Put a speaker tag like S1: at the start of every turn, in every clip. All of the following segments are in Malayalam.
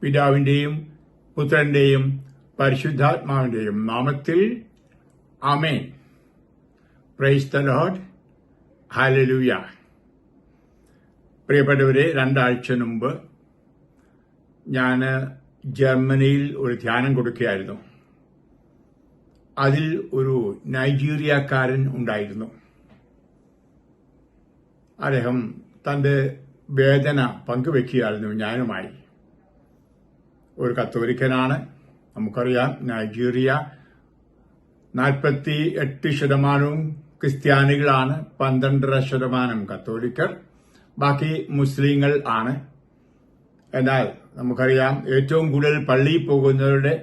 S1: പിതാവിന്റെയും പുത്രന്റെയും പരിശുദ്ധാത്മാവിന്റെയും നാമത്തിൽ amen praise the Lord hallelujah പ്രിയപ്പെട്ടവരെ രണ്ടാഴ്ച മുമ്പ് ഞാൻ ജർമ്മനിയിൽ ഒരു ധ്യാനം കൊടുക്കുകയായിരുന്നു. അതിൽ ഒരു നൈജീരിയക്കാരൻ ഉണ്ടായിരുന്നു. അദ്ദേഹം തന്റെ വേദന പങ്കുവെക്കുകയായിരുന്നു ഞാനുമായി. ഒരു കത്തോലിക്കനാണ്. നമുക്കറിയാം നൈജീരിയ നാൽപ്പത്തി എട്ട് ശതമാനവും ക്രിസ്ത്യാനികളാണ് പന്ത്രണ്ടര ശതമാനം കത്തോലിക്കർ. ബാക്കി മുസ്ലിങ്ങൾ ആണ്. എന്നാൽ നമുക്കറിയാം ഏറ്റവും കൂടുതൽ പള്ളിയിൽ പോകുന്നവരുടെ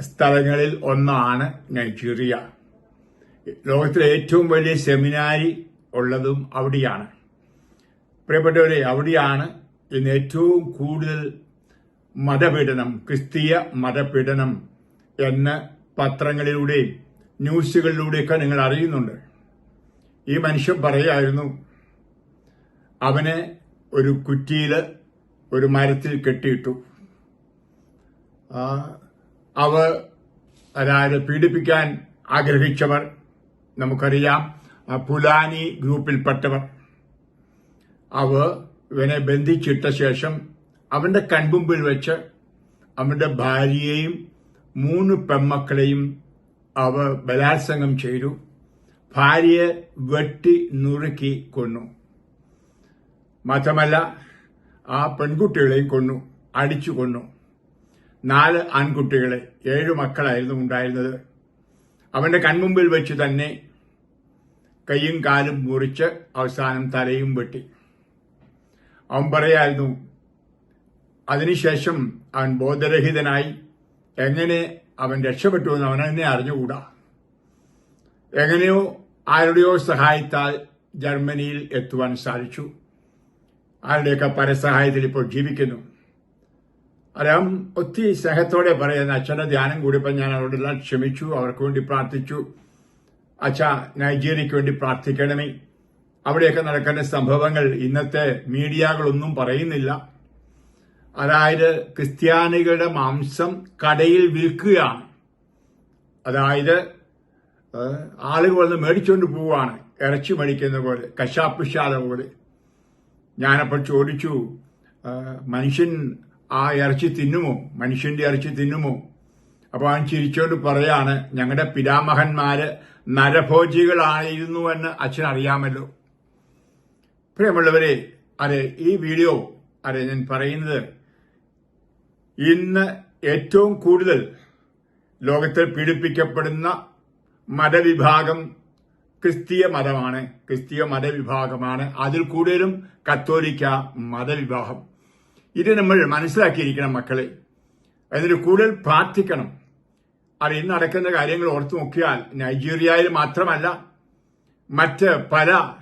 S1: സ്ഥലങ്ങളിൽ ഒന്നാണ് നൈജീരിയ. ലോകത്തിലെ ഏറ്റവും വലിയ സെമിനാരി ഉള്ളതും അവിടെയാണ്. പ്രിയപ്പെട്ടവരെ അവിടെയാണ് ഇന്ന് ഏറ്റവും കൂടുതൽ മതപീഡനം ക്രിസ്തീയ മതപീഡനം എന്ന് പത്രങ്ങളിലൂടെയും ന്യൂസുകളിലൂടെയൊക്കെ നിങ്ങൾ അറിയുന്നുണ്ട്. ഈ മനുഷ്യൻ പറയായിരുന്നു അവനെ ഒരു കുറ്റിയിൽ ഒരു മരത്തിൽ കെട്ടിയിട്ടു. അവ അതായത് പീഡിപ്പിക്കാൻ ആഗ്രഹിച്ചവർ നമുക്കറിയാം പുലാനി ഗ്രൂപ്പിൽപ്പെട്ടവർ. അവ ഇവനെ ബന്ധിച്ചിട്ട ശേഷം അവന്റെ കൺമുമ്പിൽ വെച്ച് അവന്റെ ഭാര്യയെയും മൂന്ന് പെമ്മക്കളെയും അവ ബലാത്സംഗം ചെയ്തു. ഭാര്യയെ വെട്ടി നുറുക്കി കൊന്നു. മാത്രമല്ല ആ പെൺകുട്ടികളെയും കൊന്നു അടിച്ചു കൊന്നു. നാല് ആൺകുട്ടികളെ ഏഴ് മക്കളായിരുന്നു ഉണ്ടായിരുന്നത്. അവന്റെ കൺമുമ്പിൽ വെച്ച് തന്നെ കൈയും കാലും മുറിച്ച് അവസാനം തലയും വെട്ടി. അവൻ പറയായിരുന്നു അതിനുശേഷം അവൻ ബോധരഹിതനായി എങ്ങനെ അവൻ രക്ഷപ്പെട്ടു എന്ന് അവനെന്നെ അറിഞ്ഞുകൂടാ? എങ്ങനെയോ ആരുടെയോ സഹായത്താൽ ജർമ്മനിയിൽ എത്തുവാൻ സാധിച്ചു. ആരുടെയൊക്കെ പരസഹായത്തിൽ ഇപ്പോൾ ജീവിക്കുന്നു. അദ്ദേഹം ഒത്തിരി സ്നേഹത്തോടെ പറയുന്ന അച്ഛന്റെ ധ്യാനം കൂടിയപ്പോൾ ഞാൻ അവരോടെല്ലാം ക്ഷമിച്ചു അവർക്ക് വേണ്ടി പ്രാർത്ഥിച്ചു. അച്ഛ നൈജീരിയയ്ക്ക് വേണ്ടി പ്രാർത്ഥിക്കണമേ. അവിടെയൊക്കെ നടക്കേണ്ട സംഭവങ്ങൾ ഇന്നത്തെ മീഡിയകളൊന്നും പറയുന്നില്ല. അതായത് ക്രിസ്ത്യാനികളുടെ മാംസം കടയിൽ വിൽക്കുകയാണ്. അതായത് ആളുകൾ വന്ന് മേടിച്ചുകൊണ്ട് പോവുകയാണ്. ഇറച്ചി മേടിക്കുന്ന പോലെ കശാപ്പുശാല പോലെ. ഞാനപ്പോൾ ചോദിച്ചു മനുഷ്യൻ ആ ഇറച്ചി തിന്നുമോ? മനുഷ്യന്റെ ഇറച്ചി തിന്നുമോ? അപ്പോൾ അവൻ ചിരിച്ചോണ്ട് പറയാണ് ഞങ്ങളുടെ പിതാമഹന്മാര് നരഭോജികളായിരുന്നു എന്ന് അച്ഛൻ അറിയാമല്ലോ. പ്രിയമുള്ളവരെ അതെ ഈ വീഡിയോ അതെ ഞാൻ പറയുന്നത് ഇന്ന് ഏറ്റവും കൂടുതൽ ലോകത്തിൽ പീഡിപ്പിക്കപ്പെടുന്ന മതവിഭാഗം ക്രിസ്തീയ മതമാണ്. ക്രിസ്തീയ മതവിഭാഗമാണ്. അതിൽ കൂടുതലും കത്തോലിക്ക മതവിഭാഗം. ഇത് നമ്മൾ മനസ്സിലാക്കിയിരിക്കണം മക്കളെ. അതിന് കൂടുതൽ പ്രാർത്ഥിക്കണം. അത് ഇന്ന് നടക്കുന്ന കാര്യങ്ങൾ ഓർത്തു നോക്കിയാൽ നൈജീരിയയിൽ മാത്രമല്ല മറ്റ് പല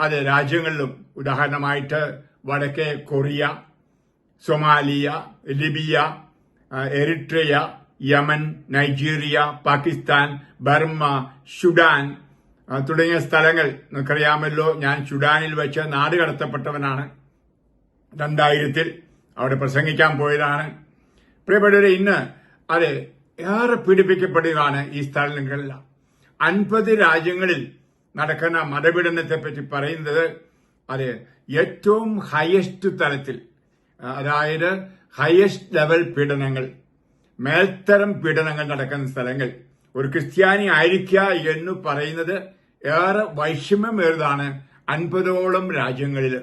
S1: അത് രാജ്യങ്ങളിലും. ഉദാഹരണമായിട്ട് വടക്കേ Korea Somalia Libya Eritrea Yemen Nigeria Pakistan Burma Sudan തുടങ്ങിയ സ്ഥലങ്ങൾ നിങ്ങൾക്കറിയാമല്ലോ. ഞാൻ ഷുഡാനിൽ വെച്ച് നാട് കടത്തപ്പെട്ടവനാണ്. രണ്ടായിരത്തിൽ അവിടെ പ്രസംഗിക്കാൻ പോയതാണ്. പ്രിയപ്പെട്ടവരെ ഇന്ന് അത് ഏറെ പീഡിപ്പിക്കപ്പെടുകയാണ് ഈ സ്ഥലങ്ങളിലെല്ലാം അൻപത് രാജ്യങ്ങളിൽ നടക്കുന്ന മതപീഡനത്തെ പറ്റി പറയുന്നത് അത് ഏറ്റവും ഹയസ്റ്റ് തലത്തിൽ അതായത് ഹയസ്റ്റ് ലെവൽ പീഡനങ്ങൾ മേൽത്തരം പീഡനങ്ങൾ നടക്കുന്ന സ്ഥലങ്ങൾ. ഒരു ക്രിസ്ത്യാനി ആയിരിക്കുക എന്ന് പറയുന്നത് ഏറെ വൈഷമ്യമേറിയതാണ് അൻപതോളം രാജ്യങ്ങളിൽ.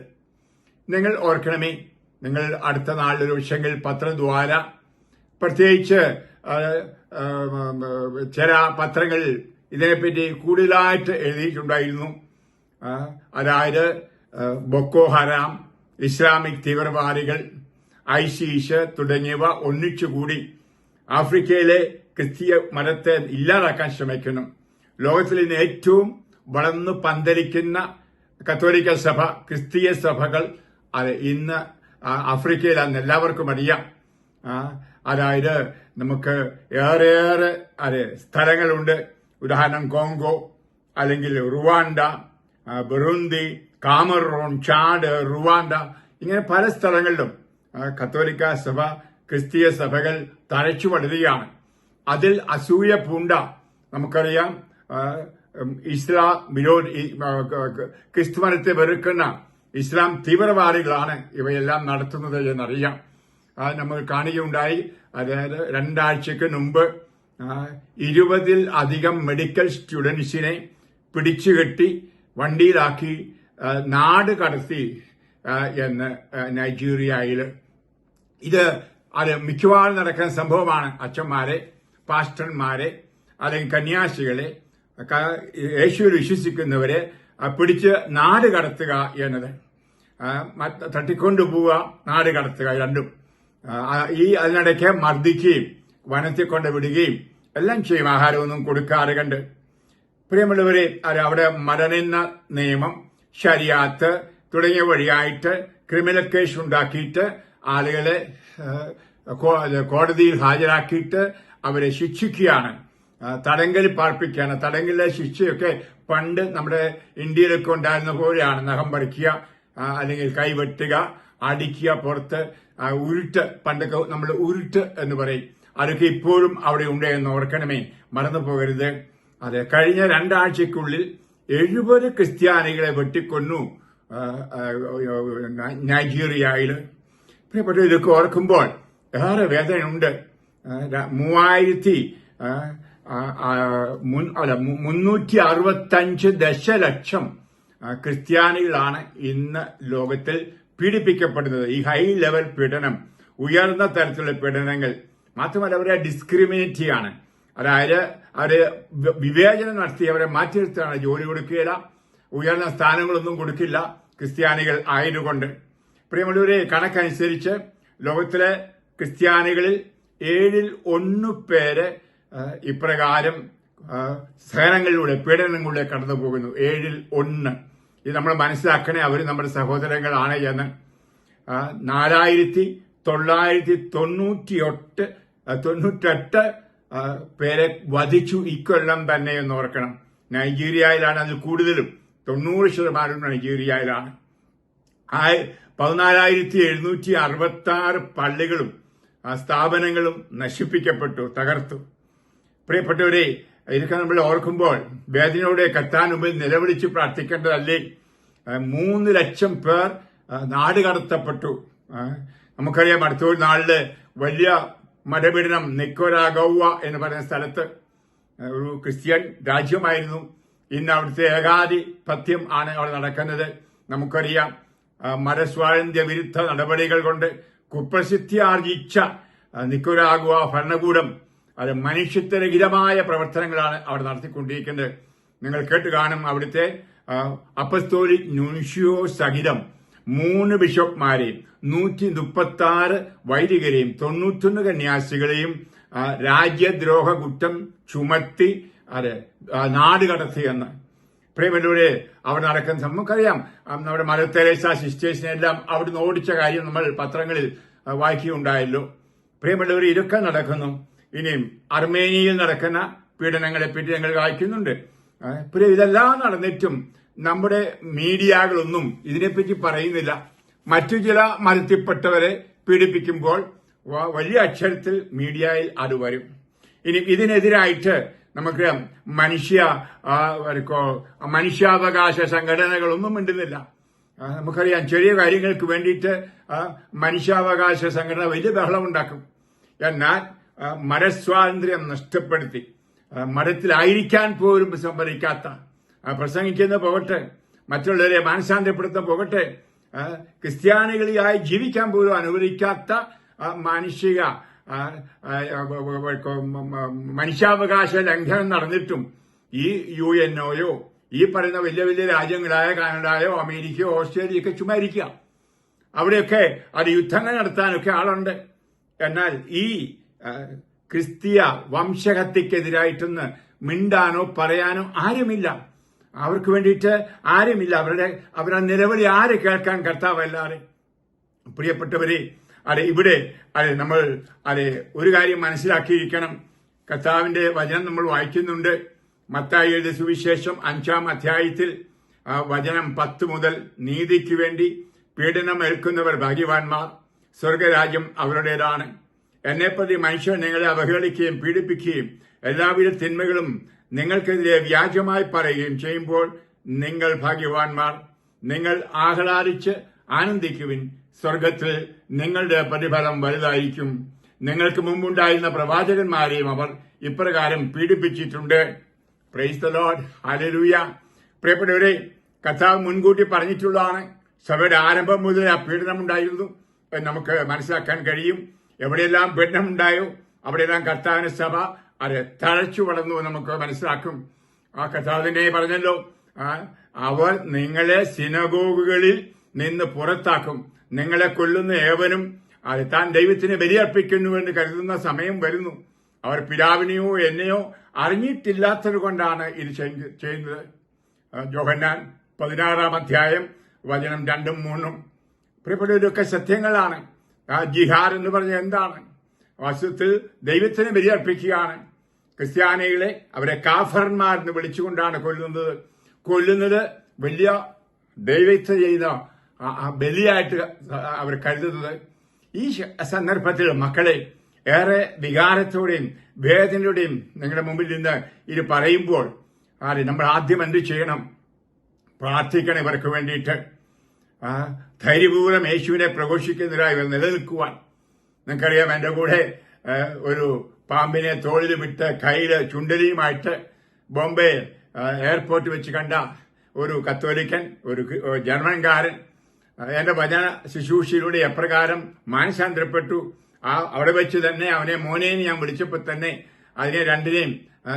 S1: നിങ്ങൾ ഓർക്കണമേ നിങ്ങൾ അടുത്ത നാളിലൊരു വിഷയങ്ങളിൽ പത്രദ്വാര പ്രത്യേകിച്ച് ചില പത്രങ്ങളിൽ ഇതിനെപ്പറ്റി കൂടുതലായിട്ട് എഴുതിയിട്ടുണ്ടായിരുന്നു. അതായത് ബൊക്കോ ഹറാം ഇസ്ലാമിക് തീവ്രവാദികൾ ഐസിസ് തുടങ്ങിയവ ഒന്നിച്ചുകൂടി ആഫ്രിക്കയിലെ ക്രിസ്തീയ മതത്തെ ഇല്ലാതാക്കാൻ ശ്രമിക്കുന്നു. ലോകത്തിൽ ഇന്ന് ഏറ്റവും വളർന്നു പന്തലിക്കുന്ന കത്തോലിക്ക സഭ ക്രിസ്തീയ സഭകൾ അത് ഇന്ന് ആഫ്രിക്കയിലാണെന്ന് എല്ലാവർക്കും അറിയാം. അതായത് നമുക്ക് ഏറെയേറെ അതെ സ്ഥലങ്ങളുണ്ട്. ഉദാഹരണം കോങ്കോ അല്ലെങ്കിൽ Rwanda Burundi Cameroon Chad Rwanda ഇങ്ങനെ പല സ്ഥലങ്ങളിലും കത്തോലിക്ക സഭ ക്രിസ്തീയ സഭകൾ തഴച്ചു വളരുകയാണ്. അതിൽ അസൂയ പൂണ്ട നമുക്കറിയാം ഇസ്ലാം വിരോധി ക്രിസ്തു മതത്തെ വെറുക്കുന്ന ഇസ്ലാം തീവ്രവാദികളാണ് ഇവയെല്ലാം നടത്തുന്നത് എന്നറിയാം. അത് നമ്മൾ കാണുകയുണ്ടായി അതായത് രണ്ടാഴ്ചക്ക് മുമ്പ് ഇരുപതിൽ അധികം മെഡിക്കൽ സ്റ്റുഡൻസിനെ പിടിച്ചുകെട്ടി വണ്ടിയിലാക്കി നാട് കടത്തി എന്ന് നൈജീരിയയിൽ. ഇത് അത് മിക്കവാറും നടക്കുന്ന സംഭവമാണ് അച്ഛന്മാരെ പാസ്റ്റർമാരെ അല്ലെങ്കിൽ കന്യാസികളെ യേശുവിൽ വിശ്വസിക്കുന്നവരെ പിടിച്ച് നാട് കടത്തുക എന്നത്. തട്ടിക്കൊണ്ടു പോവുക തട്ടിക്കൊണ്ടുപോവുക നാട് കടത്തുക രണ്ടും. ഈ അതിനിടയ്ക്ക് മർദ്ദിക്കുകയും വനത്തിൽ കൊണ്ട് വിടുകയും എല്ലാം ചെയ്യും. ആഹാരമൊന്നും കൊടുക്കാറ് കണ്ട് പ്രിയമുള്ളവരെ അവിടെ മരണെന്ന നിയമം ശരിയാത്ത് തുടങ്ങിയ വഴിയായിട്ട് ക്രിമിനൽ കേസ് ഉണ്ടാക്കിയിട്ട് ആളുകളെ കോടതിയിൽ ഹാജരാക്കിയിട്ട് അവരെ ശിക്ഷിക്കുകയാണ്. തടങ്കൽ പാർപ്പിക്കുകയാണ്. തടങ്കലിലെ ശിക്ഷയൊക്കെ പണ്ട് നമ്മുടെ ഇന്ത്യയിലൊക്കെ ഉണ്ടായിരുന്ന പോലെയാണ്. നഖം പറിക്കുക അല്ലെങ്കിൽ കൈവെട്ടുക അടിക്കുക പുറത്ത് ഉരുട്ട് പണ്ടൊക്കെ നമ്മൾ ഉരുട്ട് എന്ന് പറയും. അതൊക്കെ ഇപ്പോഴും അവിടെ ഉണ്ട് എന്ന് ഓർക്കണമേ. മറന്നു പോകരുത് അതെ കഴിഞ്ഞ രണ്ടാഴ്ചക്കുള്ളിൽ എഴുപത് ക്രിസ്ത്യാനികളെ വെട്ടിക്കൊന്നു നൈജീരിയയിൽ പ്രിയപ്പെട്ട ഇതൊക്കെ ഓർക്കുമ്പോൾ ഏറെ വേദനയുണ്ട്. മൂവായിരത്തി അല്ല മുന്നൂറ്റി അറുപത്തഞ്ച് ദശലക്ഷം ക്രിസ്ത്യാനികളാണ് ഇന്ന് ലോകത്തിൽ പീഡിപ്പിക്കപ്പെടുന്നത്. ഈ ഹൈ ലെവൽ പീഡനം ഉയർന്ന തരത്തിലുള്ള പീഡനങ്ങൾ മാത്രമല്ല അവരെ ഡിസ്ക്രിമിനേറ്റ് ചെയ്യാണ്. അതായത് അവർ വിവേചനം നടത്തി അവരെ മാറ്റി നിർത്തുകയാണ് ജോലി കൊടുക്കുകയില്ല. ഉയർന്ന സ്ഥാനങ്ങളൊന്നും കൊടുക്കില്ല ക്രിസ്ത്യാനികൾ ആയതുകൊണ്ട്. പ്രിയമുള്ളവരെ കണക്കനുസരിച്ച് ലോകത്തിലെ ക്രിസ്ത്യാനികളിൽ ഏഴിൽ ഒന്ന് പേര് ഇപ്രകാരം സഹനങ്ങളിലൂടെ പീഡനങ്ങളിലൂടെ കടന്നു പോകുന്നു. ഏഴിൽ ഒന്ന്. ഇത് നമ്മൾ മനസ്സിലാക്കണേ അവർ നമ്മുടെ സഹോദരങ്ങളാണ് എന്ന്. നാലായിരത്തി തൊള്ളായിരത്തി തൊണ്ണൂറ്റിയൊട്ട് തൊണ്ണൂറ്റെട്ട് പേരെ വധിച്ചു ഇക്കൊല്ലം തന്നെ എന്ന് ഓർക്കണം. നൈജീരിയയിലാണ് അതിൽ കൂടുതലും. തൊണ്ണൂറ് ശതമാനം നൈജീരിയയിലാണ്. പതിനാലായിരത്തി എഴുന്നൂറ്റി അറുപത്തി ആറ് പള്ളികളും സ്ഥാപനങ്ങളും നശിപ്പിക്കപ്പെട്ടു തകർത്തു. പ്രിയപ്പെട്ടവരെ ഇതൊക്കെ നമ്മൾ ഓർക്കുമ്പോൾ വേദനയോടെ കത്താൻ മുമ്പിൽ നിലവിളിച്ച് പ്രാർത്ഥിക്കേണ്ടതല്ലേ? മൂന്ന് ലക്ഷം പേർ നാട് കടത്തപ്പെട്ടു. നമുക്കറിയാം അടുത്ത നാളിൽ വലിയ മതപീഡനം നിക്കോരാഗൗവ എന്ന് പറയുന്ന സ്ഥലത്ത് ഒരു ക്രിസ്ത്യൻ രാജ്യമായിരുന്നു. ഇന്ന് അവിടുത്തെ ഏകാധിപത്യം ആണ് അവിടെ നടക്കുന്നത്. നമുക്കറിയാം മരസ്വാതന്ത്ര്യ വിരുദ്ധ നടപടികൾ കൊണ്ട് കുപ്രസിദ്ധി ആർജിച്ച നിക്കോരാഗുവ ഭരണകൂടം അത് മനുഷ്യത്വരഹിതമായ പ്രവർത്തനങ്ങളാണ് അവിടെ നടത്തിക്കൊണ്ടിരിക്കുന്നത്. നിങ്ങൾ കേട്ട് കാണും അവിടുത്തെ അപ്പസ്തോലിക് ന്യൂൻഷിയോ സഹിതം മൂന്ന് ബിഷപ്പ്മാരെയും നൂറ്റി മുപ്പത്തി ആറ് വൈദികരെയും തൊണ്ണൂറ്റൊന്ന് കന്യാസികളെയും രാജ്യദ്രോഹ കുറ്റം ചുമത്തി അതെ നാട് കടത്തി കടത്തിയെന്ന് പ്രിയപ്പെട്ടവരെ അവിടെ നടക്കുന്ന നമുക്കറിയാം. നമ്മുടെ മദർ തെരേസ സിസ്റ്റേഴ്സിനെ എല്ലാം അവിടുന്ന് ഓടിച്ച കാര്യം നമ്മൾ പത്രങ്ങളിൽ വായിക്കുകയുണ്ടായല്ലോ. പ്രിയപ്പെട്ടവരെ ഇതൊക്കെ നടക്കുന്നു. ഇനിയും അർമേനിയയിൽ നടക്കുന്ന പീഡനങ്ങളെ പറ്റി ഞങ്ങൾ വായിക്കുന്നുണ്ട്. പ്രിയ ഇതെല്ലാം നടന്നിട്ടും നമ്മുടെ മീഡിയകളൊന്നും ഇതിനെപ്പറ്റി പറയുന്നില്ല. മറ്റു ചില മതത്തിൽപ്പെട്ടവരെ പീഡിപ്പിക്കുമ്പോൾ വലിയ അക്ഷരത്തിൽ മീഡിയയിൽ അത് വരും. ഇനി ഇതിനെതിരായിട്ട് നമുക്ക് മനുഷ്യ മനുഷ്യാവകാശ സംഘടനകളൊന്നും മിണ്ടുന്നില്ല. നമുക്കറിയാം ചെറിയ കാര്യങ്ങൾക്ക് വേണ്ടിയിട്ട് മനുഷ്യാവകാശ സംഘടന വലിയ ബഹളം ഉണ്ടാക്കും എന്നാൽ മരസ്വാതന്ത്ര്യം നഷ്ടപ്പെടുത്തി. മരത്തിലായിരിക്കാൻ പോലും സമ്മതിക്കാത്ത പ്രസംഗിക്കുന്ന പോകട്ടെ. മറ്റുള്ളവരെ മാനസാന്തരപ്പെടുത്ത പോകട്ടെ. ക്രിസ്ത്യാനികളിയായി ജീവിക്കാൻ പോലും അനുവദിക്കാത്ത മാനുഷിക മനുഷ്യാവകാശ ലംഘനം നടന്നിട്ടും ഈ യു എൻ ഒയോ ഈ പറയുന്ന വലിയ വലിയ രാജ്യങ്ങളായ കാനഡയോ അമേരിക്കയോ ഓസ്ട്രേലിയയൊക്കെ ചുമ്മാ ഇരിക്കുക. അവിടെയൊക്കെ അത് യുദ്ധങ്ങൾ നടത്താനൊക്കെ ആളുണ്ട്. എന്നാൽ ഈ ക്രിസ്തീയ വംശഹത്യക്കെതിരായിട്ടൊന്ന് മിണ്ടാനോ പറയാനോ ആരുമില്ല. അവർക്ക് വേണ്ടിയിട്ട് ആരുമില്ല. അവരുടെ അവരുടെ നിലവിളി ആര് കേൾക്കാൻ കർത്താവല്ലാതെ പ്രിയപ്പെട്ടവരെ അതെ ഇവിടെ അതെ നമ്മൾ അതെ ഒരു കാര്യം മനസ്സിലാക്കിയിരിക്കണം. കർത്താവിന്റെ വചനം നമ്മൾ വായിക്കുന്നുണ്ട്. മത്തായി എഴുതിയ സുവിശേഷം അഞ്ചാം അധ്യായത്തിൽ വചനം പത്ത് മുതൽ നീതിക്ക് വേണ്ടി പീഡനം ഏൽക്കുന്നവർ ഭാഗ്യവാന്മാർ സ്വർഗരാജ്യം അവരുടേതാണ്. എന്നെപ്പറ്റി മനുഷ്യർ നിങ്ങളെ അവഹേളിക്കുകയും പീഡിപ്പിക്കുകയും എല്ലാവിധ തിന്മകളും നിങ്ങൾക്കെതിരെ വ്യാജമായി പറയുകയും ചെയ്യുമ്പോൾ നിങ്ങൾ ഭാഗ്യവാൻമാർ നിങ്ങൾ ആഹ്ലാദിച്ച് ആനന്ദിക്കുവിൻ. സ്വർഗത്തിൽ നിങ്ങളുടെ പ്രതിഫലം വലുതായിരിക്കും. നിങ്ങൾക്ക് മുമ്പുണ്ടായിരുന്ന പ്രവാചകന്മാരെയും അവർ ഇപ്രകാരം പീഡിപ്പിച്ചിട്ടുണ്ട്. പ്രൈസ് ദ ലോഡ് ഹല്ലേലൂയ പ്രിയപ്പെട്ടവരെ കഥാവ് മുൻകൂട്ടി പറഞ്ഞിട്ടുള്ളതാണ്. സഭയുടെ ആരംഭം മുതൽ ആ പീഡനമുണ്ടായിരുന്നു നമുക്ക് മനസ്സിലാക്കാൻ കഴിയും. എവിടെയെല്ലാം പീഡനമുണ്ടായോ അവിടെയെല്ലാം കർത്താവിന് സഭ അത് തഴച്ചു വളർന്നു നമുക്ക് മനസ്സിലാക്കും. ആ കഥാവിനെ പറഞ്ഞല്ലോ അവർ നിങ്ങളെ സിനഗോഗുകളിൽ നിന്ന് പുറത്താക്കും. നിങ്ങളെ കൊല്ലുന്ന ഏവനും അത് താൻ ദൈവത്തിന് ബലിയർപ്പിക്കുന്നുവെന്ന് കരുതുന്ന സമയം വരുന്നു. അവർ പിതാവിനെയോ എന്നെയോ അറിഞ്ഞിട്ടില്ലാത്തത് കൊണ്ടാണ് ഇത് ചെയ്യ- ചെയ്യുന്നത്. ജോഹന്നാൻ പതിനാറാം അധ്യായം വചനം രണ്ടും മൂന്നും. പ്രിയപ്പെട്ടവരൊക്കെ സത്യങ്ങളാണ്. ജിഹാർ എന്ന് പറഞ്ഞ എന്താണ്? വസ്തുത്തിൽ ദൈവത്തിന് ബലിയർപ്പിക്കുകയാണ്. ക്രിസ്ത്യാനികളെ അവരെ കാഫർമാർ എന്ന് വിളിച്ചുകൊണ്ടാണ് കൊല്ലുന്നത്. കൊല്ലുന്നത് വലിയ ദൈവത്തെ ചെയ്ത ബലിയായിട്ട് അവർ കരുതുന്നത്. ഈ സന്ദർഭത്തിൽ മക്കളെ ഏറെ വികാരത്തോടെയും വേദനയുടെയും നിങ്ങളുടെ മുമ്പിൽ നിന്ന് ഇത് പറയുമ്പോൾ ആര് നമ്മൾ ആദ്യം എന്ത് ചെയ്യണം? പ്രാർത്ഥിക്കണം ഇവർക്ക് വേണ്ടിയിട്ട്. ധൈര്യപൂർവം യേശുവിനെ പ്രഘോഷിക്കുന്നതിനായി ഇവർ നിലനിൽക്കുവാൻ. നിങ്ങൾക്കറിയാം എന്റെ കൂടെ ഒരു പാമ്പിനെ തോളിൽ വിട്ട് കയ്യിൽ ചുണ്ടലിയുമായിട്ട് ബോംബെ എയർപോർട്ട് വെച്ച് കണ്ട ഒരു കത്തോലിക്കൻ ഒരു ജർമ്മൻകാരൻ എന്റെ വചന ശുശ്രൂഷയിലൂടെ എപ്രകാരം മാനസാന്തരപ്പെട്ടു. ആ അവിടെ വെച്ച് തന്നെ അവനെ മോനെയും ഞാൻ വിളിച്ചപ്പോൾ തന്നെ അതിനെ രണ്ടിനെയും ആ,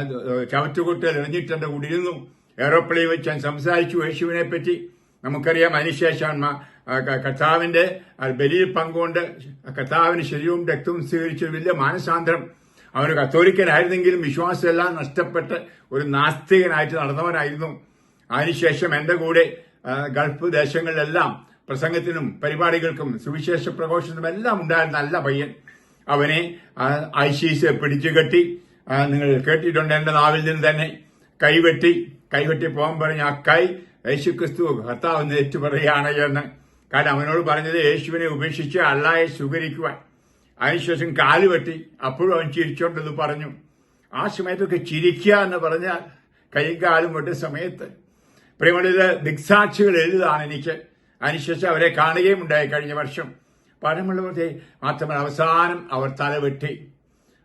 S1: എറിഞ്ഞിട്ട് എന്റെ കൂടിയിരുന്നു. എയറോപ്ലെയിൻ വെച്ച് ഞാൻ സംസാരിച്ചു യേശുവിനെ പറ്റി നമുക്കറിയാം അതിനുശേഷം കർത്താവിന്റെ ബലിയിൽ പങ്കുകൊണ്ട് കർത്താവിന് ശരീരവും രക്തവും സ്വീകരിച്ച വലിയ മാനസാന്തരം. അവന് കത്തോലിക്കനായിരുന്നെങ്കിലും വിശ്വാസമെല്ലാം നഷ്ടപ്പെട്ട് ഒരു നാസ്തികനായിട്ട് നടന്നവനായിരുന്നു. അതിനുശേഷം എന്റെ കൂടെ ഗൾഫ് ദേശങ്ങളിലെല്ലാം പ്രസംഗത്തിനും പരിപാടികൾക്കും സുവിശേഷ പ്രഘോഷത്തിനും എല്ലാം ഉണ്ടായിരുന്ന നല്ല പയ്യൻ. അവനെ ഐശീസ് പിടിച്ചു കെട്ടി നിങ്ങൾ കേട്ടിട്ടുണ്ട് എന്റെ നാവിൽ നിന്ന് തന്നെ. കൈവെട്ടി കൈവെട്ടി പോകാൻ പറഞ്ഞ ആ കൈ യേശുക്രിസ്തു കർത്താവ് നേറ്റു പറയുകയാണ് എന്ന്. കാരണം അവനോട് പറഞ്ഞത് യേശുവിനെ ഉപേക്ഷിച്ച് അള്ളായെ സ്വീകരിക്കുവാൻ അതിനുശേഷം കാൽ വെട്ടി. അപ്പോഴും അവൻ ചിരിച്ചോണ്ടെന്ന് പറഞ്ഞു. ആ സമയത്തൊക്കെ ചിരിക്കുക എന്ന് പറഞ്ഞാൽ കൈയും കാലും വെട്ടിയ സമയത്ത്. പ്രിയമുള്ളത് ദിക്സാക്ഷികൾ എഴുതാണ് എനിക്ക്. അതിനുശേഷം അവരെ കാണുകയും ഉണ്ടായി കഴിഞ്ഞ വർഷം. പരമുള്ളവരുടെ മാത്രമല്ല അവസാനം അവർ തല വെട്ടി.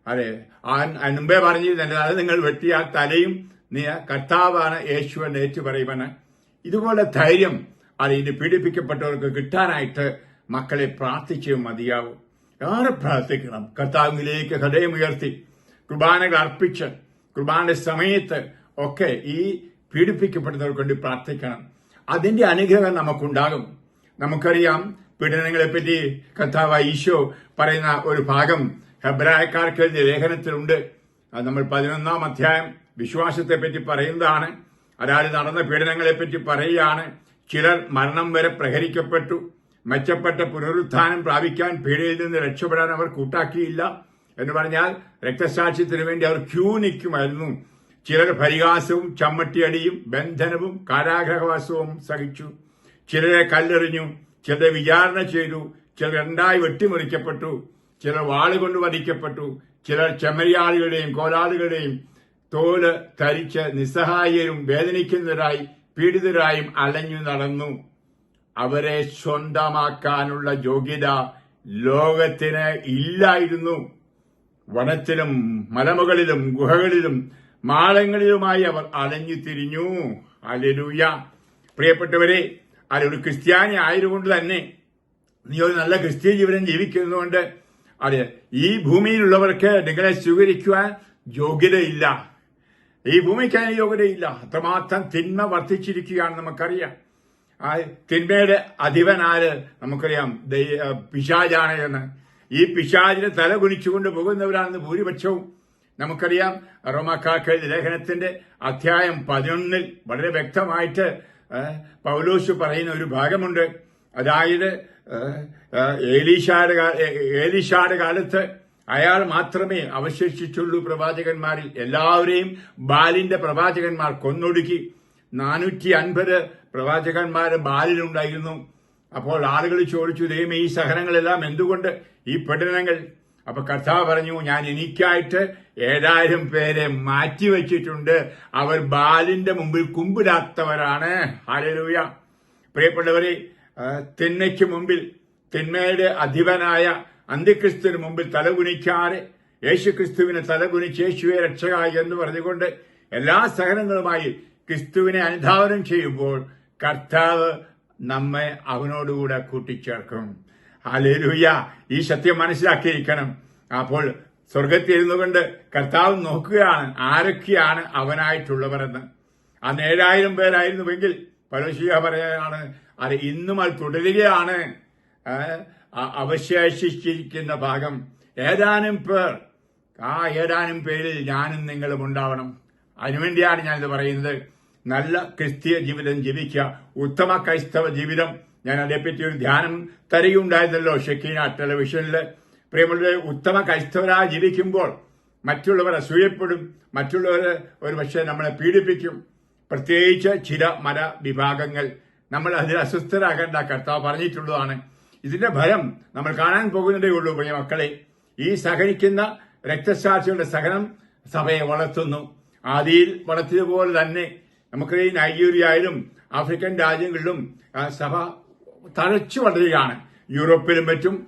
S1: അതെ ആ ആ പറഞ്ഞു തന്നെ തല നിങ്ങൾ വെട്ടിയ ആ തലയും നീ കർത്താവാണ് യേശു എന്ന് ഏറ്റു പറയുമെന്ന്. ഇതുപോലെ ധൈര്യം അത് ഇനി പീഡിപ്പിക്കപ്പെട്ടവർക്ക് കിട്ടാനായിട്ട് മക്കളെ പ്രാർത്ഥിച്ചു മതിയാവും. ഏറെ പ്രാർത്ഥിക്കണം കർത്താവിലേക്ക് ഹൃദയമുയർത്തി കുർബാനകൾ അർപ്പിച്ച് കുർബാനയുടെ സമയത്ത് ഒക്കെ ഈ പീഡിപ്പിക്കപ്പെടുന്നവർക്ക് വേണ്ടി പ്രാർത്ഥിക്കണം. അതിന്റെ അനുഗ്രഹം നമുക്കുണ്ടാകും. നമുക്കറിയാം പീഡനങ്ങളെപ്പറ്റി കർത്താവ് ഈശോ പറയുന്ന ഒരു ഭാഗം ഹെബ്രായക്കാർക്ക് എഴുതിയ ലേഖനത്തിലുണ്ട്. അത് നമ്മൾ പതിനൊന്നാം അധ്യായം വിശ്വാസത്തെപ്പറ്റി പറയുന്നതാണ്. അതായത് നടന്ന പീഡനങ്ങളെപ്പറ്റി പറയുകയാണ്. ചിലർ മരണം വരെ പ്രഹരിക്കപ്പെട്ടു. മെച്ചപ്പെട്ട പുനരുത്ഥാനം പ്രാപിക്കാൻ പീഡയിൽ നിന്ന് രക്ഷപ്പെടാൻ അവർ കൂട്ടാക്കിയില്ല എന്ന് പറഞ്ഞാൽ രക്തസാക്ഷ്യത്തിന് വേണ്ടി അവർ ക്യൂ നിൽക്കുമായിരുന്നു. ചിലർ പരിഹാസവും ചമ്മട്ടിയടിയും ബന്ധനവും കാരാഗ്രഹവാസവും സഹിച്ചു. ചിലരെ കല്ലെറിഞ്ഞു ചിലരെ വിചാരണ ചെയ്തു ചിലർ രണ്ടായി വെട്ടിമുറിക്കപ്പെട്ടു ചിലർ വാളുകൊണ്ട് വധിക്കപ്പെട്ടു ചിലർ ചെമ്മരിയാളുകളുടെയും കോലാളുകളുടെയും തോൽ ധരിച്ച് നിസ്സഹായരും വേദനിക്കുന്നവരായി പീഡിതരായും അലഞ്ഞു നടന്നു. അവരെ സ്വന്തമാക്കാനുള്ള യോഗ്യത ലോകത്തിന് ഇല്ലായിരുന്നു. വനത്തിലും മലമുകളിലും ഗുഹകളിലും മാളങ്ങളിലുമായി അവർ അലഞ്ഞു തിരിഞ്ഞു. അലരൂയ പ്രിയപ്പെട്ടവരെ അതൊരു ക്രിസ്ത്യാനി ആയതുകൊണ്ട് തന്നെ നീ ഒരു നല്ല ക്രിസ്ത്യ ജീവനം ജീവിക്കുന്നതുകൊണ്ട് അത് ഈ ഭൂമിയിലുള്ളവർക്ക് നിങ്ങളെ സ്വീകരിക്കുവാൻ യോഗ്യതയില്ല. ഈ ഭൂമിക്ക് അതിന് യോഗ്യതയില്ല. അത്രമാത്രം തിന്മ വർദ്ധിച്ചിരിക്കുകയാണ് നമുക്കറിയാം. ആ തിന്മയുടെ അധിപനാര് നമുക്കറിയാം. പിശാജാണ് എന്ന്. ഈ പിശാചിനെ തല കുനിച്ചുകൊണ്ട് പോകുന്നവരാണെന്ന് ഭൂരിപക്ഷവും നമുക്കറിയാം. റോമാക്കാർക്ക് ലേഖനത്തിന്റെ അധ്യായം പതിനൊന്നിൽ വളരെ വ്യക്തമായിട്ട് പൗലോസ് പറയുന്ന ഒരു ഭാഗമുണ്ട്. അതായത് ഏലീഷാട് ഏലീഷാട് കാലത്ത് അയാൾ മാത്രമേ അവശേഷിച്ചുള്ളൂ പ്രവാചകന്മാരിൽ. എല്ലാവരെയും ബാലിന്റെ പ്രവാചകന്മാർ കൊന്നൊടുക്കി. നാനൂറ്റി അൻപത് പ്രവാചകന്മാര് ബാലിലുണ്ടായിരുന്നു അപ്പോൾ ആളുകൾ ചോദിച്ചു ദൈവം ഈ സഹനങ്ങളെല്ലാം എന്തുകൊണ്ട് ഈ പഠനങ്ങൾ അപ്പൊ കർത്താവ് പറഞ്ഞു ഞാൻ എനിക്കായിട്ട് ഏഴായിരം പേരെ മാറ്റിവെച്ചിട്ടുണ്ട്. അവർ ബാലിന്റെ മുമ്പിൽ കുമ്പിടാത്തവരാണ്. ഹാലലൂയ പ്രിയപ്പെട്ടവരെ തിന്മയ്ക്ക് മുമ്പിൽ തിന്മയുടെ അധിപനായ അന്ത്യക്രിസ്തുവിന് മുമ്പിൽ തലകുനിക്കാതെ യേശുക്രിസ്തുവിനെ തലകുനിച്ച് യേശുവെ രക്ഷകായി എന്ന് പറഞ്ഞുകൊണ്ട് എല്ലാ സഹനങ്ങളുമായി ക്രിസ്തുവിനെ അനുധാവനം ചെയ്യുമ്പോൾ കർത്താവ് നമ്മെ അവനോടുകൂടെ കൂട്ടിച്ചേർക്കും. ഹാലേലൂയ ഈ സത്യം മനസ്സിലാക്കിയിരിക്കണം. അപ്പോൾ സ്വർഗത്തിൽ ഇരുന്നുകൊണ്ട് കർത്താവ് നോക്കുകയാണ് ആരൊക്കെയാണ് അവനായിട്ടുള്ളവരെന്ന്. ആ ഏഴായിരം പേരായിരുന്നുവെങ്കിൽ പരശിയ പറയാനാണ് അത് ഇന്നും അത് തുടരുകയാണ്. അവശേഷിച്ചിരിക്കുന്ന ഭാഗം ഏതാനും പേർ. ആ ഏതാനും പേരിൽ ഞാനും നിങ്ങളും ഉണ്ടാവണം. അതിനുവേണ്ടിയാണ് ഞാനിത് പറയുന്നത്. നല്ല ക്രിസ്തീയ ജീവിതം ജീവിക്കുക. ഉത്തമ ക്രൈസ്തവ ജീവിതം. ഞാൻ അതേപ്പറ്റി ഒരു ധ്യാനം തരികയുണ്ടായിരുന്നല്ലോ ഷെക്കീന ടെലിവിഷനിൽ. പ്രിയമുള്ള ഉത്തമ ക്രൈസ്തവരായി ജീവിക്കുമ്പോൾ മറ്റുള്ളവർ അസൂയപ്പെടും മറ്റുള്ളവർ ഒരു പക്ഷേ നമ്മളെ പീഡിപ്പിക്കും. പ്രത്യേകിച്ച് ചില മത വിഭാഗങ്ങൾ. നമ്മൾ അതിൽ അസ്വസ്ഥരാകേണ്ട കർത്താവ് പറഞ്ഞിട്ടുള്ളതാണ്. ഇതിന്റെ ഭയം നമ്മൾ കാണാൻ പോകുന്നതേ ഉള്ളൂ പ്രിയ മക്കളെ. ഈ സഹനിക്കുന്ന രക്തസാക്ഷികളുടെ സഹനം സഭയെ വളർത്തുന്നു. ആദിയിൽ വളർത്തിയതുപോലെ തന്നെ നമുക്ക് ഈ നൈജീരിയയിലും ആഫ്രിക്കൻ രാജ്യങ്ങളിലും സഭ തഴച്ചു വളരുകയാണ്. യൂറോപ്പിലും മറ്റും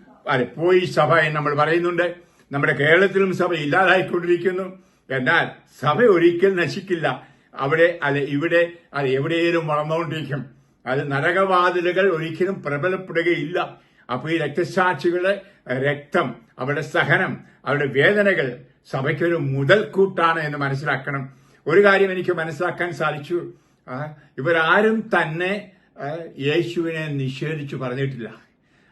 S1: പോയി സഭ എന്ന് നമ്മൾ പറയുന്നുണ്ട്. നമ്മുടെ കേരളത്തിലും സഭ ഇല്ലാതായിക്കൊണ്ടിരിക്കുന്നു. എന്നാൽ സഭ ഒരിക്കൽ നശിക്കില്ല. അവിടെ അല്ലെ ഇവിടെ അത് എവിടെയും വളർന്നുകൊണ്ടിരിക്കും. അത് നരകവാതിലുകൾ ഒരിക്കലും പ്രബലപ്പെടുകയില്ല. അപ്പൊ ഈ രക്തസാക്ഷികളുടെ രക്തം അവരുടെ സഹനം അവരുടെ വേദനകൾ സഭയ്ക്കൊരു മുതൽക്കൂട്ടാണ് എന്ന് മനസ്സിലാക്കണം. ഒരു കാര്യം എനിക്ക് മനസ്സിലാക്കാൻ സാധിച്ചു. ഇവരാരും തന്നെ യേശുവിനെ നിഷേധിച്ചു പറഞ്ഞിട്ടില്ല.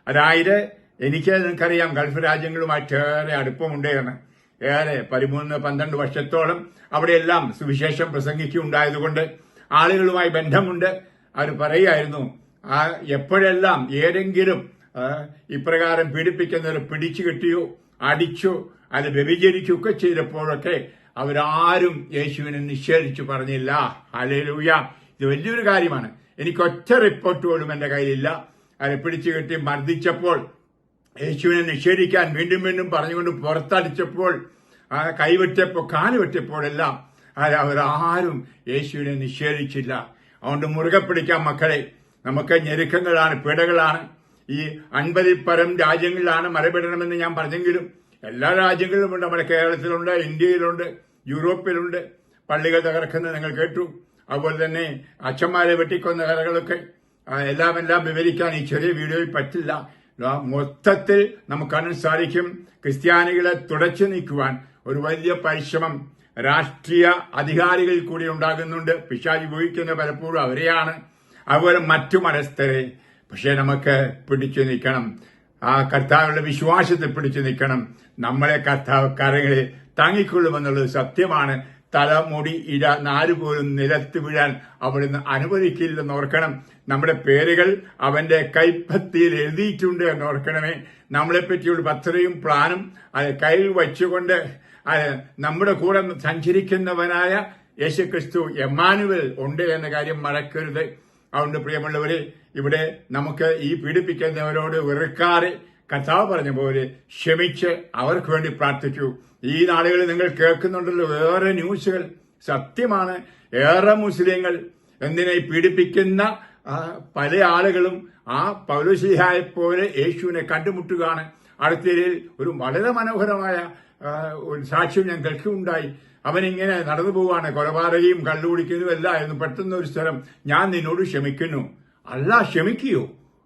S1: അതായത് എനിക്ക് നിങ്ങൾക്കറിയാം ഗൾഫ് രാജ്യങ്ങളുമായിട്ട് ഏറെ അടുപ്പമുണ്ട് എന്ന് ഏറെ പതിമൂന്ന് പന്ത്രണ്ട് വർഷത്തോളം അവിടെയെല്ലാം സുവിശേഷം പ്രസംഗിക്കുണ്ടായതുകൊണ്ട് ആളുകളുമായി ബന്ധമുണ്ട്. അവർ പറയുമായിരുന്നു ആ എപ്പോഴെല്ലാം ഏതെങ്കിലും ഇപ്രകാരം പീഡിപ്പിക്കുന്നവർ പിടിച്ചു കിട്ടിയോ അടിച്ചോ അത് വ്യഭിചരിക്കുകയൊക്കെ ചെയ്തപ്പോഴൊക്കെ അവരാരും യേശുവിനെ നിഷേധിച്ചു പറഞ്ഞില്ല. ഹല്ലേലൂയ. ഇത് വലിയൊരു കാര്യമാണ്. എനിക്ക് ഒറ്റ റിപ്പോർട്ട് പോലും എന്റെ കയ്യിലില്ല. അവരെ പിടിച്ചു കെട്ടി മർദ്ദിച്ചപ്പോൾ യേശുവിനെ നിഷേധിക്കാൻ വീണ്ടും വീണ്ടും പറഞ്ഞുകൊണ്ട് പുറത്തടിച്ചപ്പോൾ കൈവെട്ടിയപ്പോൾ കാൽ വെട്ടിയപ്പോഴെല്ലാം അത് അവരാരും യേശുവിനെ നിഷേധിച്ചില്ല. അതുകൊണ്ട് മുറുകെ പിടിക്കാം മക്കളെ. നമുക്ക് ഞെരുക്കങ്ങളാണ് പിടകളാണ്. ഈ അൻപതിൽ പരം രാജ്യങ്ങളിലാണ് മരപിടണമെന്ന് ഞാൻ പറഞ്ഞെങ്കിലും എല്ലാ രാജ്യങ്ങളിലുമുണ്ട്. നമ്മുടെ കേരളത്തിലുണ്ട് ഇന്ത്യയിലുണ്ട് യൂറോപ്പിലുണ്ട്. പള്ളികൾ തകർക്കുന്നത് നിങ്ങൾ കേട്ടു. അതുപോലെ തന്നെ അച്ഛന്മാരെ വെട്ടിക്കൊന്ന കഥകളൊക്കെ എല്ലാം എല്ലാം വിവരിക്കാൻ ഈ ചെറിയ വീഡിയോയിൽ പറ്റില്ല. മൊത്തത്തിൽ നമുക്ക് കാണാൻ സാധിക്കും ക്രിസ്ത്യാനികളെ തുടച്ചു നീക്കുവാൻ ഒരു വലിയ പരിശ്രമം രാഷ്ട്രീയ അധികാരികളിൽ കൂടി ഉണ്ടാകുന്നുണ്ട്. പിശാചി ഉപയോഗിക്കുന്ന പലപ്പോഴും അവരെയാണ്. അതുപോലെ മറ്റു മതസ്ഥരെ പക്ഷെ നമുക്ക് പിടിച്ചു നിൽക്കണം. ആ കർത്താവിന്റെ വിശ്വാസത്തിൽ പിടിച്ചു നിൽക്കണം. നമ്മളെ കർത്താവ് കരങ്ങളിൽ താങ്ങിക്കൊള്ളുമെന്നുള്ളത് സത്യമാണ്. തലമുടി ഇര നാല് പോലും നിലത്ത് വീഴാൻ അവിടുന്ന് അനുവദിക്കില്ലെന്ന് ഓർക്കണം. നമ്മുടെ പേരുകൾ അവന്റെ കൈപ്പത്തിയിൽ എഴുതിയിട്ടുണ്ട് എന്ന് ഓർക്കണമേ. നമ്മളെ പറ്റിയുള്ള പത്രയും പ്ലാനും അത് കയ്യിൽ വച്ചുകൊണ്ട് അത് നമ്മുടെ കൂടെ സഞ്ചരിക്കുന്നവനായ യേശു ക്രിസ്തു എമ്മാനുവൽ ഉണ്ട് എന്ന കാര്യം മറക്കരുത്. അതുകൊണ്ട് പ്രിയമുള്ളവരെ ഇവിടെ നമുക്ക് ഈ പീഡിപ്പിക്കുന്നവരോട് വെറുക്കാതെ കഥാവ് പറഞ്ഞ പോലെ ക്ഷമിച്ച് അവർക്ക് വേണ്ടി പ്രാർത്ഥിച്ചു. ഈ നാളുകളിൽ നിങ്ങൾ കേൾക്കുന്നുണ്ടല്ലോ വേറെ ന്യൂസുകൾ. സത്യമാണ് ഏറെ മുസ്ലിങ്ങൾ എന്തിനെ പീഡിപ്പിക്കുന്ന പല ആളുകളും ആ പൗലുസിഹായെ പോലെ യേശുവിനെ കണ്ടുമുട്ടുകയാണ്. അടുത്തിരയിൽ ഒരു വളരെ മനോഹരമായ ഒരു സാക്ഷ്യം ഞാൻ കേൾക്കുകയുണ്ടായി. അവനിങ്ങനെ നടന്നു പോവുകയാണ് കൊലപാതകയും കള്ളുകുടിക്കുന്നതും എന്ന് പെട്ടെന്ന് ഒരു സ്ഥലം ഞാൻ നിന്നോട് ക്ഷമിക്കുന്നു. അല്ല ക്ഷമിക്കുകയോ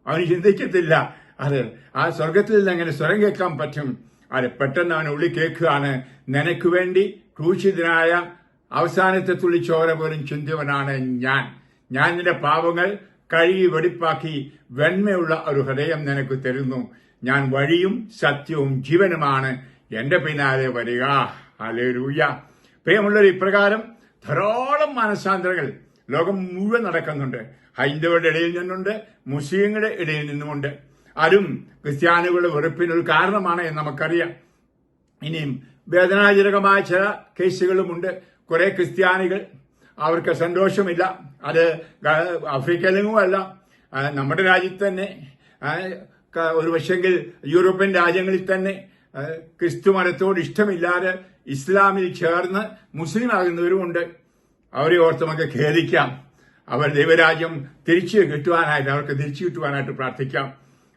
S1: അവന് ചിന്തിക്കത്തില്ല. അത് ആ സ്വർഗത്തിൽ നിന്ന് അങ്ങനെ സ്വരം കേൾക്കാൻ പറ്റും? അത് പെട്ടെന്ന് അവൻ ഉള്ളി കേൾക്കുകയാണ്. നിനക്ക് വേണ്ടി ക്രൂശിതനായ അവസാനത്തെ തുള്ളി ചോര പോലും ചിന്തിയവനാണ് ഞാൻ. ഞാൻ നിന്റെ പാപങ്ങൾ കഴുകി വെടിപ്പാക്കി വെണ്മയുള്ള ഒരു ഹൃദയം നിനക്ക് തരുന്നു. ഞാൻ വഴിയും സത്യവും ജീവനുമാണ്. എന്റെ പിന്നാലെ വരിക. അലേരൂയ പ്രിയമുള്ളവർ ഇപ്രകാരം ധാരാളം മാനസാന്തരങ്ങൾ ലോകം മുഴുവൻ നടക്കുന്നുണ്ട്. ഹൈന്ദവരുടെ ഇടയിൽ നിന്നുണ്ട് മുസ്ലിങ്ങളുടെ ഇടയിൽ നിന്നുമുണ്ട്. അതും ക്രിസ്ത്യാനികളുടെ വെറുപ്പിനൊരു കാരണമാണ് എന്ന് നമുക്കറിയാം. ഇനിയും വേദനാജനകമായ ചില കേസുകളുമുണ്ട്. കുറെ ക്രിസ്ത്യാനികൾ അവർക്ക് സന്തോഷമില്ല. അത് അല്ല. നമ്മുടെ രാജ്യത്ത് തന്നെ ഒരു പക്ഷെങ്കിൽ യൂറോപ്യൻ രാജ്യങ്ങളിൽ തന്നെ ക്രിസ്തു മതത്തോട് ഇഷ്ടമില്ലാതെ ഇസ്ലാമിൽ ചേർന്ന് മുസ്ലിം ആകുന്നവരുമുണ്ട് അവരെ ഓർത്ത് നമുക്ക് ഖേദിക്കാം. അവർ ദൈവരാജ്യം തിരിച്ചു കിട്ടുവാനായിട്ട് അവർക്ക് തിരിച്ചു കിട്ടുവാനായിട്ട് പ്രാർത്ഥിക്കാം.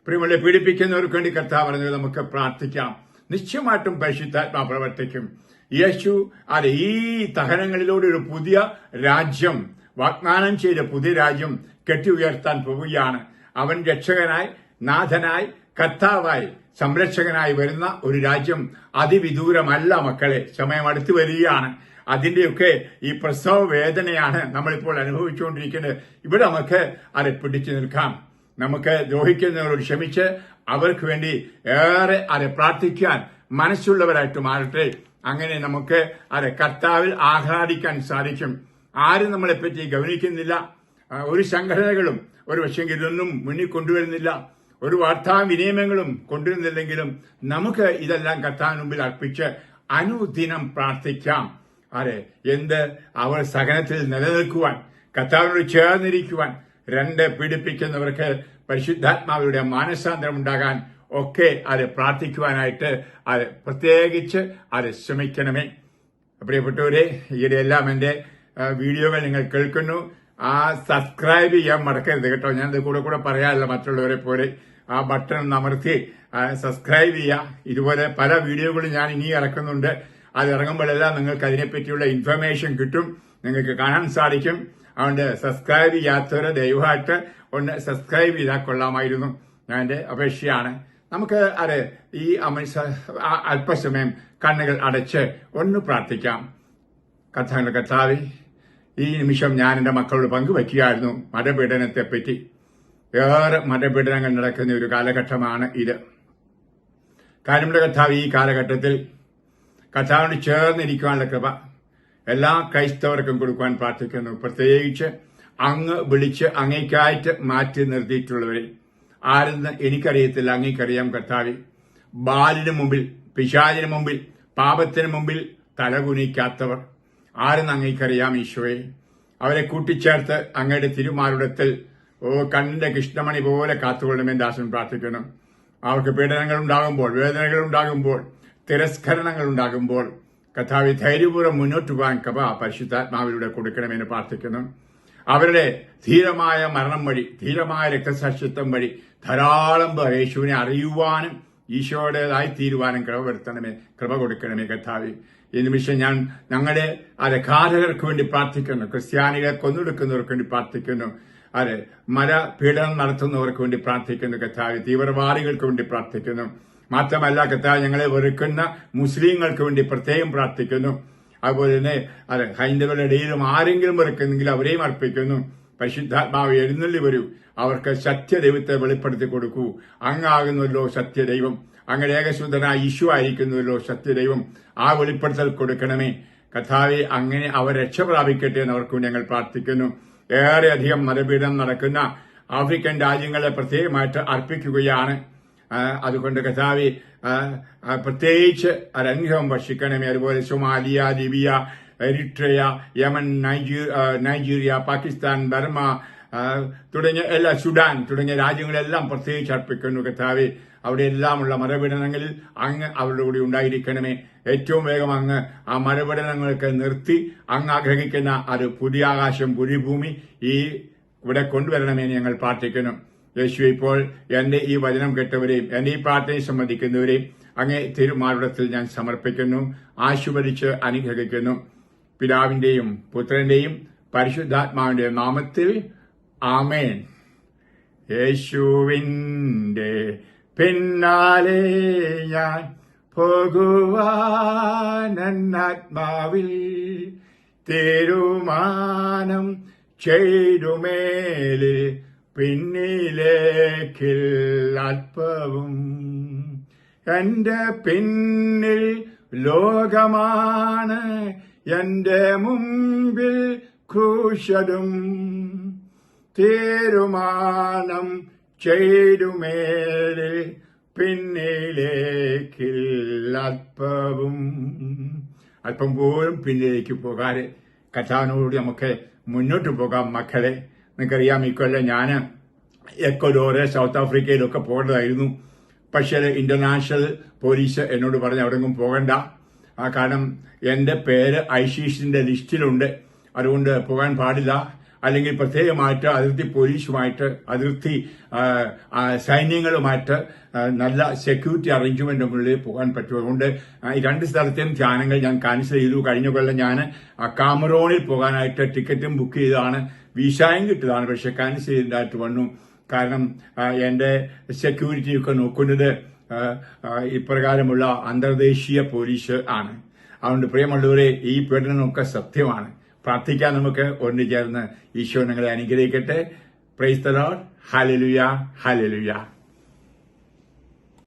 S1: പ്രിയമുള്ള പീഡിപ്പിക്കുന്നവർക്ക് വേണ്ടി കർത്താവ് പറഞ്ഞത് നമുക്ക് പ്രാർത്ഥിക്കാം. നിശ്ചയമായിട്ടും പരിശുദ്ധാത്മാ പ്രവർത്തിക്കും. യേശു അതെ ഈ തഹനങ്ങളിലൂടെ ഒരു പുതിയ രാജ്യം വാഗ്ദാനം ചെയ്ത പുതിയ രാജ്യം കെട്ടി ഉയർത്താൻ പോവുകയാണ്. അവൻ രക്ഷകനായി നാഥനായി കർത്താവായി സംരക്ഷകനായി വരുന്ന ഒരു രാജ്യം അതിവിദൂരമല്ല മക്കളെ. സമയം അടുത്തു വരികയാണ്. അതിന്റെയൊക്കെ ഈ പ്രസവ വേദനയാണ് നമ്മളിപ്പോൾ അനുഭവിച്ചുകൊണ്ടിരിക്കുന്നത്. ഇവിടെ നമുക്ക് അത് പിടിച്ചു നിൽക്കാം. നമുക്ക് ദ്രോഹിക്കുന്നവരോട് ക്ഷമിച്ച് അവർക്ക് വേണ്ടി ഏറെ അരെ പ്രാർത്ഥിക്കാൻ മനസ്സുള്ളവരായിട്ട് മാറട്ടെ. അങ്ങനെ നമുക്ക് അരെ കർത്താവിൽ ആഹ്ലാദിക്കാൻ സാധിക്കും. ആരും നമ്മളെപ്പറ്റി പറ്റി ഗൗനിക്കുന്നില്ല ഒരു സംഘടനകളും ഒരു പക്ഷെങ്കിൽ ഇതൊന്നും മുന്നിൽ കൊണ്ടുവരുന്നില്ല. ഒരു വാർത്താ വിനിയമങ്ങളും കൊണ്ടുവരുന്നില്ലെങ്കിലും നമുക്ക് ഇതെല്ലാം കർത്താവിന് മുമ്പിൽ അർപ്പിച്ച് അനുദിനം പ്രാർത്ഥിക്കാം. അതെ എന്ത്? അവർ സഹനത്തിൽ നിലനിൽക്കുവാൻ കർത്താവിനോട് ചേർന്നിരിക്കുവാൻ രണ്ട് പീഡിപ്പിക്കുന്നവർക്ക് പരിശുദ്ധാത്മാവിയുടെ മാനസാന്തരം ഉണ്ടാകാൻ ഒക്കെ അത് പ്രാർത്ഥിക്കുവാനായിട്ട് അത് പ്രത്യേകിച്ച് അത് ശ്രമിക്കണമേ. പ്രിയപ്പെട്ടവരെ ഈയിടെ എന്റെ വീഡിയോകൾ നിങ്ങൾ കേൾക്കുന്നു. ആ സബ്സ്ക്രൈബ് ചെയ്യാൻ മറക്കരുത് കേട്ടോ. ഞാൻ കൂടെ കൂടെ പറയാറില്ല മറ്റുള്ളവരെ പോലെ. ആ ബട്ടൺ ഒന്ന് അമർത്തി സബ്സ്ക്രൈബ് ചെയ്യുക. ഇതുപോലെ പല വീഡിയോകളും ഞാൻ ഇനി ഇറക്കുന്നുണ്ട്. അത് ഇറങ്ങുമ്പോഴെല്ലാം നിങ്ങൾക്ക് അതിനെപ്പറ്റിയുള്ള ഇൻഫർമേഷൻ കിട്ടും. നിങ്ങൾക്ക് കാണാൻ സാധിക്കും. അതുകൊണ്ട് സബ്സ്ക്രൈബ് ചെയ്യാത്തവരെ ദയവായിട്ട് ഒന്ന് സബ്സ്ക്രൈബ് ചെയ്താൽ കൊള്ളാമായിരുന്നു. ഞാൻ എന്റെ അപേക്ഷയാണ്. നമുക്ക് അത് ഈ അമ- സ- ആ അല്പസമയം കണ്ണുകൾ അടച്ച് ഒന്ന് പ്രാർത്ഥിക്കാം. കഥാങ്ങൾ കർത്താവി ഈ നിമിഷം ഞാൻ എന്റെ മക്കളോട് പങ്കുവയ്ക്കുകയായിരുന്നു. മതപീഡനത്തെപ്പറ്റി. ഏറെ മതപീഡനങ്ങൾ നടക്കുന്ന ഒരു കാലഘട്ടമാണ് ഇത്. കാര്യമുള്ള കർത്താവ് ഈ കാലഘട്ടത്തിൽ കർത്താവിനോട് ചേർന്നിരിക്കുവാനുള്ള കൃപ. എല്ലാ ക്രൈസ്തവർക്കും കൊടുക്കുവാൻ പ്രാർത്ഥിക്കുന്നു. പ്രത്യേകിച്ച് അങ്ങ് വിളിച്ച് അങ്ങേക്കായിട്ട് മാറ്റി നിർത്തിയിട്ടുള്ളവരെ. ആരെന്ന് എനിക്കറിയത്തില്ല. അങ്ങേക്കറിയാം കർത്താവി. ബാലിന് മുമ്പിൽ പിശാചിന് മുമ്പിൽ പാപത്തിന് മുമ്പിൽ തലകുനിക്കാത്തവർ. ആരെന്ന് അങ്ങേക്കറിയാം ഈശോയെ? അവരെ കൂട്ടിച്ചേർത്ത് അങ്ങയുടെ തിരുമാരുടത്തിൽ ഓ കണ്ണിന്റെ കൃഷ്ണമണി പോലെ കാത്തുകൊള്ളണമെന്ന് ദാസൻ പ്രാർത്ഥിക്കുന്നു. അവർക്ക് പീഡനങ്ങൾ ഉണ്ടാകുമ്പോൾ വേദനകൾ ഉണ്ടാകുമ്പോൾ തിരസ്കരണങ്ങൾ ഉണ്ടാകുമ്പോൾ കഥാവി ധൈര്യപൂർവം മുന്നോട്ട് പോകാൻ കഥ പരിശുദ്ധാത്മാവിലൂടെ കൊടുക്കണമെന്ന് പ്രാർത്ഥിക്കുന്നു. അവരുടെ ധീരമായ മരണം വഴി ധീരമായ രക്തസാക്ഷിത്വം വഴി ധാരാളം പേർ യേശുവിനെ അറിയുവാനും ഈശോയുടേതായി തീരുവാനും കൃപ വരുത്തണമേ കൃപ കൊടുക്കണമേ കഥാവി ഈ നിമിഷം ഞാൻ ഞങ്ങളുടെ അതെ ഘാതകർക്ക് വേണ്ടി പ്രാർത്ഥിക്കുന്നു ക്രിസ്ത്യാനികളെ കൊന്നൊടുക്കുന്നവർക്ക് വേണ്ടി പ്രാർത്ഥിക്കുന്നു അതെ മര പീഡനം നടത്തുന്നവർക്ക് വേണ്ടി പ്രാർത്ഥിക്കുന്നു കഥാവി തീവ്രവാദികൾക്ക് വേണ്ടി പ്രാർത്ഥിക്കുന്നു. മാത്രമല്ല കത്താ ഞങ്ങളെ വെറുക്കുന്ന മുസ്ലിങ്ങൾക്ക് വേണ്ടി പ്രത്യേകം പ്രാർത്ഥിക്കുന്നു. അതുപോലെ തന്നെ അത് ഹൈന്ദവരുടെ ഇടയിലും ആരെങ്കിലും വെറുക്കുന്നെങ്കിൽ അവരെയും അർപ്പിക്കുന്നു. പരിശുദ്ധാത്മാവ് എഴുന്നള്ളി വരൂ. അവർക്ക് സത്യദൈവത്തെ വെളിപ്പെടുത്തി കൊടുക്കൂ. അങ്ങാകുന്നല്ലോ സത്യദൈവം. അങ്ങനെ ഏകശുദ്ധനായ യീശു ആയിരിക്കുന്നുവല്ലോ സത്യദൈവം. ആ വെളിപ്പെടുത്തൽ കൊടുക്കണമേ. കഥാവെ അങ്ങനെ അവർ രക്ഷ പ്രാപിക്കട്ടെ എന്ന് ഞങ്ങൾ പ്രാർത്ഥിക്കുന്നു. ഏറെയധികം അധികം മതപീഡനം നടക്കുന്ന ആഫ്രിക്കൻ രാജ്യങ്ങളെ പ്രത്യേകമായിട്ട് അർപ്പിക്കുകയാണ്. അതുകൊണ്ട് കഥാവി പ്രത്യേകിച്ച് അരംഗം വർഷിക്കണമേ അതുപോലെ Somalia Libya Eritrea Yemen Nigeria Pakistan Burma തുടങ്ങിയ എല്ലാ സുഡാൻ തുടങ്ങിയ രാജ്യങ്ങളെല്ലാം പ്രത്യേകിച്ച് അർപ്പിക്കുന്നു കഥാവെ. അവിടെ എല്ലാമുള്ള മരപീഡനങ്ങളിൽ അങ്ങ് അവരുടെ കൂടി ഉണ്ടായിരിക്കണമേ. ഏറ്റവും വേഗം അങ്ങ് ആ മരപീഡനങ്ങൾക്ക് നിർത്തി അങ്ങ് ആഗ്രഹിക്കുന്ന ഒരു പുതിയ ആകാശം പുതിയ ഭൂമി ഈ ഇവിടെ കൊണ്ടുവരണമേ ഞങ്ങൾ പ്രാർത്ഥിക്കുന്നു. യേശു ഇപ്പോൾ എന്റെ ഈ വചനം കേട്ടവരെയും എന്റെ ഈ പ്രാർത്ഥനയെ സംബന്ധിക്കുന്നവരെയും അങ്ങേ തിരുമാരുടത്തിൽ ഞാൻ സമർപ്പിക്കുന്നു ആശുപതിച്ച് അനുഗ്രഹിക്കുന്നു. പിതാവിന്റെയും പുത്രന്റെയും പരിശുദ്ധാത്മാവിന്റെ നാമത്തിൽ ആമേൻ. യേശുവിന്റെ പിന്നാലെ ഞാൻ പോകുവാനാത്മാവിൽ തീരുമാനം ചെയ്തുമേലിൽ പിന്നിലേക്കിൽ അല്പവും എന്റെ പിന്നിൽ ലോകമാണ് എന്റെ മുമ്പിൽ ക്രൂശതും. തീരുമാനം ചെയ്തുമേലിൽ പിന്നിലേക്കിൽ അല്പവും. അല്പം പോലും പിന്നിലേക്ക് പോകാതെ കഥാനോട് നമുക്ക് മുന്നോട്ട് പോകാം മക്കളെ. നിങ്ങൾക്കറിയാം ഇക്കൊല്ലം ഞാൻ എക്വഡോറ് സൗത്ത് ആഫ്രിക്കയിലൊക്കെ പോകേണ്ടതായിരുന്നു. പക്ഷേ ഇന്റർനാഷണൽ പോലീസ് എന്നോട് പറഞ്ഞ് അവിടെങ്ങും പോകണ്ട. കാരണം എന്റെ പേര് ഐശീഷിന്റെ ലിസ്റ്റിലുണ്ട്. അതുകൊണ്ട് പോകാൻ പാടില്ല. അല്ലെങ്കിൽ പ്രത്യേകമായിട്ട് അതിർത്തി പോലീസുമായിട്ട് അതിർത്തി സൈന്യങ്ങളുമായിട്ട് നല്ല സെക്യൂരിറ്റി അറേഞ്ച്മെന്റുകളിൽ പോകാൻ പറ്റും. അതുകൊണ്ട് ഈ രണ്ട് സ്ഥലത്തെയും ധ്യാനങ്ങൾ ഞാൻ ക്യാൻസൽ ചെയ്തു. കഴിഞ്ഞ കൊല്ലം ഞാൻ കാമറോണിൽ പോകാനായിട്ട് ടിക്കറ്റും ബുക്ക് ചെയ്തതാണ്. വിസയും കിട്ടിയതാണ്. പക്ഷെ ക്യാൻസൽ ചെയ്തതായിട്ട് വന്നു. കാരണം എന്റെ എന്റെ സെക്യൂരിറ്റി ഒക്കെ നോക്കുന്നത് ഇപ്രകാരമുള്ള അന്തർദേശീയ പോലീസ് ആണ്. അതുകൊണ്ട് പ്രിയമുള്ളവരെ ഈ പീഡനമൊക്കെ സത്യമാണ്. പ്രാർത്ഥിക്കാൻ നമുക്ക് ഒന്നു ചേർന്ന് ഈശോ നിങ്ങളെ അനുഗ്രഹിക്കട്ടെ. പ്രൈസ് തലോഡ് ഹലലുയ ഹാലലുയ